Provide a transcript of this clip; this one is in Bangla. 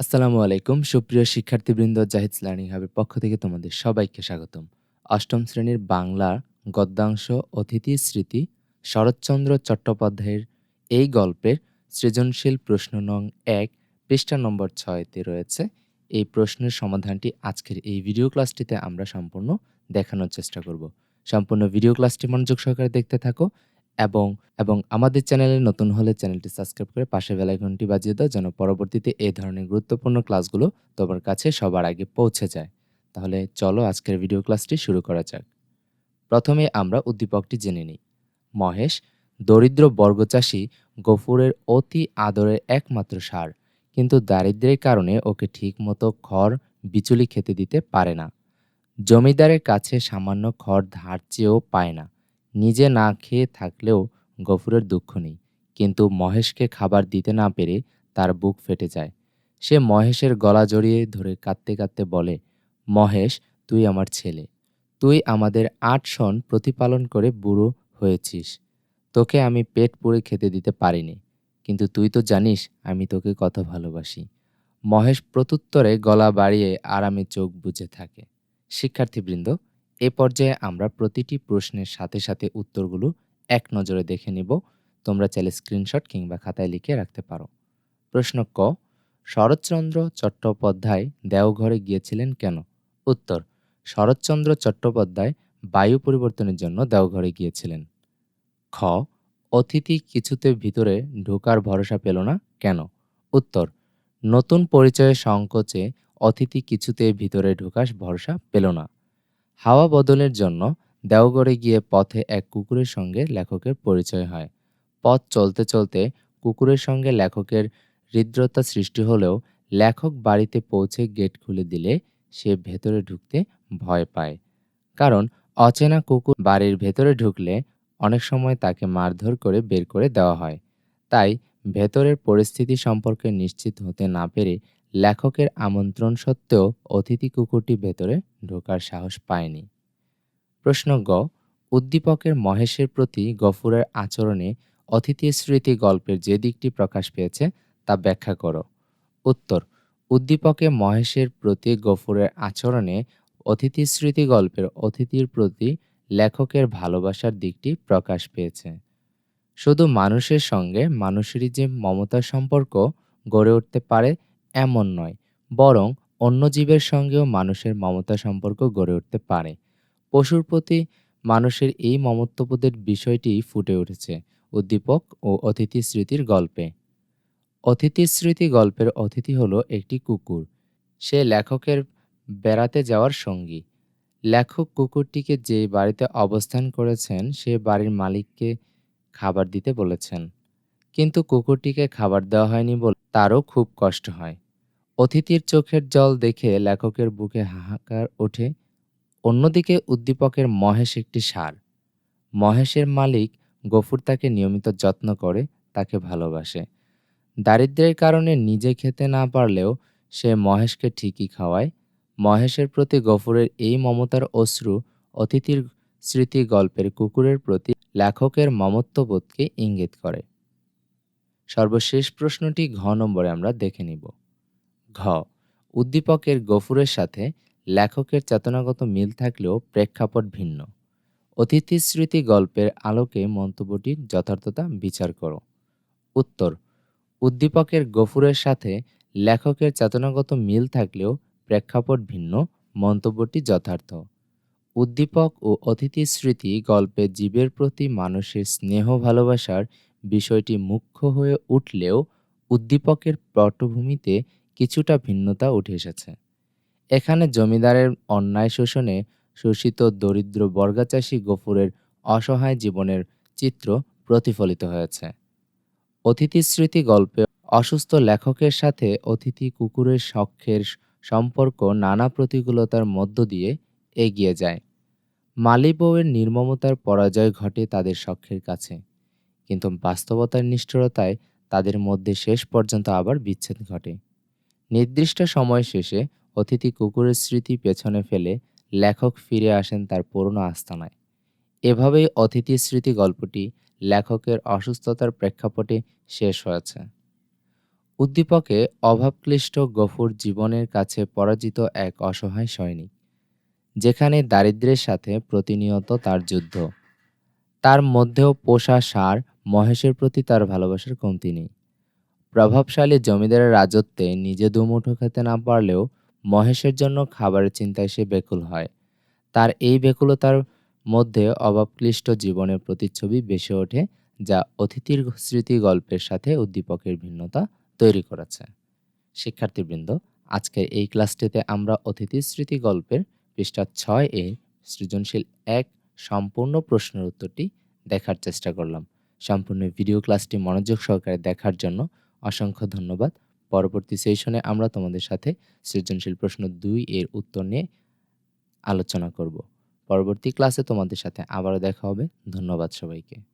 আসসালামু আলাইকুম। সুপ্রিয় শিক্ষার্থীবৃন্দ, জাহিদ লার্নিং হাবের পক্ষ থেকে তোমাদের সবাইকে স্বাগতম। অষ্টম শ্রেণির বাংলা গদ্যাংশ অতিথি স্মৃতি শরৎচন্দ্র চট্টোপাধ্যায়ের এই গল্পের সৃজনশীল প্রশ্ন নং এক, পৃষ্ঠা নম্বর ছয়তে রয়েছে। এই প্রশ্নের সমাধানটি আজকের এই ভিডিও ক্লাসটিতে আমরা সম্পূর্ণ দেখানোর চেষ্টা করব। সম্পূর্ণ ভিডিও ক্লাসটি মনোযোগ সহকারে দেখতে থাকো এবং এবং আমাদের চ্যানেলে নতুন হলে চ্যানেলটি সাবস্ক্রাইব করে পাশে বেল আইকনটি বাজিয়ে দাও যেন পরবর্তীতে এই ধরনের গুরুত্বপূর্ণ ক্লাসগুলো তোমার কাছে সবার আগে পৌঁছে যায়। তাহলে চলো আজকের ভিডিও ক্লাসটি শুরু করা যাক। প্রথমে আমরা উদ্দীপকটি জেনে নিই। মহেশ, দরিদ্র বর্গচাষী গফুরের অতি আদরের একমাত্র সার, কিন্তু দারিদ্র্যের কারণে ওকে ঠিকমতো খড়, বিচুলি খেতে দিতে পারে না। জমিদারের কাছে সামান্য খড় ধার চেয়েও পায় না। নিজে না খেয়ে থাকলেও গফুরের দুঃখ নেই। কিন্তু মহেশকে খাবার দিতে না পেরে তার বুক ফেটে যায়। সে মহেশের গলা জড়িয়ে ধরে কাঁদতে কাঁদতে বলে, মহেশ, তুই আমার ছেলে। তুই আমাদের আট সন প্রতিপালন করে বুড়ো হয়েছিস। তোকে আমি পেট পুড়ে খেতে দিতে পারিনি। কিন্তু তুই তো জানিস আমি তোকে কত ভালোবাসি। মহেশ প্রত্যুত্তরে গলা বাড়িয়ে আরামে চোখ বুজে থাকে। শিক্ষার্থীবৃন্দ এ পর্যায়ে আমরা প্রতিটি প্রশ্নের সাথে সাথে উত্তরগুলো এক নজরে দেখে নিব। তোমরা চাইলে স্ক্রিনশট কিংবা খাতায় লিখে রাখতে পারো। প্রশ্ন ক, শরৎচন্দ্র চট্টোপাধ্যায় দেওঘরে গিয়েছিলেন কেন? উত্তর, শরৎচন্দ্র চট্টোপাধ্যায় বায়ু পরিবর্তনের জন্য দেওঘরে গিয়েছিলেন। খ, অতিথি কিছুতে ভিতরে ঢোকার ভরসা পেল না কেন? উত্তর, নতুন পরিচয়ের সংকোচে অতিথি কিছুতে ভিতরে ঢোকার ভরসা পেল না। হাওয়া বদলের জন্য দেওঘরে গিয়ে পথে এক কুকুরের সঙ্গে লেখকের পরিচয় হয়। পথ চলতে চলতে কুকুরের সঙ্গে লেখকের হৃদ্রতা সৃষ্টি হলেও লেখক বাড়িতে পৌঁছে গেট খুলে দিলে সে ভেতরে ঢুকতে ভয় পায়। কারণ অচেনা কুকুর বাড়ির ভেতরে ঢুকলে অনেক সময় তাকে মারধর করে বের করে দেওয়া হয়। তাই ভেতরের পরিস্থিতি সম্পর্কে নিশ্চিত হতে না পেরে লেখকের আমন্ত্রণ সত্ত্বেও অতিথি কুকুরটি ভেতরে ঢোকার সাহস পায়নি। প্রশ্ন গ, উদ্দীপকের মহেশের প্রতি গফুরের আচরণে অতিথি স্মৃতি গল্পের যে দিকটি প্রকাশ পেয়েছে তা ব্যাখ্যা করো। উত্তর, উদ্দীপকে মহেশের প্রতি গফুরের আচরণে অতিথি স্মৃতি গল্পের অতিথির প্রতি লেখকের ভালোবাসার দিকটি প্রকাশ পেয়েছে। শুধু মানুষের সঙ্গে মানুষেরই যে মমতার সম্পর্ক গড়ে উঠতে পারে এমন নয়, বরং অন্য জীবের সঙ্গেও মানুষের মমতা সম্পর্ক গড়ে উঠতে পারে। পশুর প্রতি মানুষের এই মমত্ববোধের বিষয়টি ফুটে উঠেছে উদ্দীপক ও অতিথি স্মৃতির গল্পে। অতিথি স্মৃতি গল্পের অতিথি হলো একটি কুকুর। সে লেখকের বেড়াতে যাওয়ার সঙ্গী। লেখক কুকুরটিকে যে বাড়িতে অবস্থান করেছেন, সে বাড়ির মালিককে খাবার দিতে বলেছেন। কিন্তু কুকুরটিকে খাবার দেওয়া হয়নি বলে তারও খুব কষ্ট হয়। অতিথির চোখের জল দেখে লেখকের বুকে হাহাকার ওঠে। অন্যদিকে উদ্দীপকের মহেশ একটি সার। মহেশের মালিক গফুর তাকে নিয়মিত যত্ন করে, তাকে ভালোবাসে। দারিদ্র্যের কারণে নিজে খেতে না পারলেও সে মহেশকে ঠিকই খাওয়ায়। মহেশের প্রতি গফুরের এই মমতার অশ্রু অতিথির স্মৃতি গল্পের কুকুরের প্রতি লেখকের মমত্ববোধকে ইঙ্গিত করে। সর্বশেষ প্রশ্নটি ঘ নম্বরে আমরা দেখে নিব। ঘ, উদ্দীপকের গফুরের সাথে লেখকের চেতনাগত মিল থাকলেও প্রেক্ষাপট ভিন্ন। অতিথি স্মৃতি গল্পের আলোকে মন্তব্যটির যথার্থতা বিচার করো। উত্তর, উদ্দীপকের গফুরের সাথে লেখকের চেতনাগত মিল থাকলেও প্রেক্ষাপট ভিন্ন, মন্তব্যটি যথার্থ। উদ্দীপক ও অতিথি স্মৃতি গল্পে জীবের প্রতি মানুষের স্নেহ ভালোবাসার বিষয়টি মুখ্য হয়ে উঠলেও উদ্দীপকের পটভূমিতে কিছুটা ভিন্নতা উঠে এসেছে। এখানে জমিদারের অন্যায় শোষণে শোষিত দরিদ্র বর্গাচাষী গফুরের অসহায় জীবনের চিত্র প্রতিফলিত হয়েছে। অতিথি স্মৃতি গল্পে অসুস্থ লেখকের সাথে অতিথি কুকুরের শখের সম্পর্ক নানা প্রতিকূলতার মধ্য দিয়ে এগিয়ে যায়। মালিবউয়ের নির্মমতার পরাজয় ঘটে তাদের শখের কাছে। কিন্তু বাস্তবতার নিষ্ঠুরতায় তাদের মধ্যে শেষ পর্যন্ত আবার বিচ্ছেদ ঘটে। নির্দিষ্ট সময় শেষে অতিথি কুকুরের স্মৃতি পেছনে ফেলে লেখক ফিরে আসেন তার পুরনো আস্তানায়। এভাবেই অতিথি স্মৃতি গল্পটি লেখকের অসুস্থতার প্রেক্ষাপটে শেষ হয়েছে। উদ্দীপকে অভাবক্লিষ্ট গফুর জীবনের কাছে পরাজিত এক অসহায় সৈনিক, যেখানে দারিদ্র্যের সাথে প্রতিনিয়ত তার যুদ্ধ। তার মধ্যেও পোষা ষাঁড় মহেশের প্রতি তার ভালোবাসার কমতি নেই। প্রভাবশালী জমিদারের রাজত্বে নিজে দুমুঠো খেতে না পারলেও মহেশের জন্য খাবারের চিন্তায় সে বেকুল হয়। তার এই বেকুলতার মধ্যে অভাবক্লিষ্ট জীবনের প্রতিচ্ছবি বেশি ওঠে, যা অতিথির স্মৃতি গল্পের সাথে উদ্দীপকের ভিন্নতা তৈরি করেছে। শিক্ষার্থীবৃন্দ, আজকের এই ক্লাসটিতে আমরা অতিথি স্মৃতি গল্পের পৃষ্ঠা ছয় এ সৃজনশীল এক সম্পূর্ণ প্রশ্নের উত্তরটি দেখার চেষ্টা করলাম। সম্পূর্ণ ভিডিও ক্লাসটি মনোযোগ সহকারে দেখার জন্য অসংখ্য ধন্যবাদ। পরবর্তী সেশনে আমরা তোমাদের সাথে সৃজনশীল প্রশ্ন দুই এর উত্তর নিয়ে আলোচনা করব। পরবর্তী ক্লাসে তোমাদের সাথে আবারও দেখা হবে। ধন্যবাদ সবাইকে।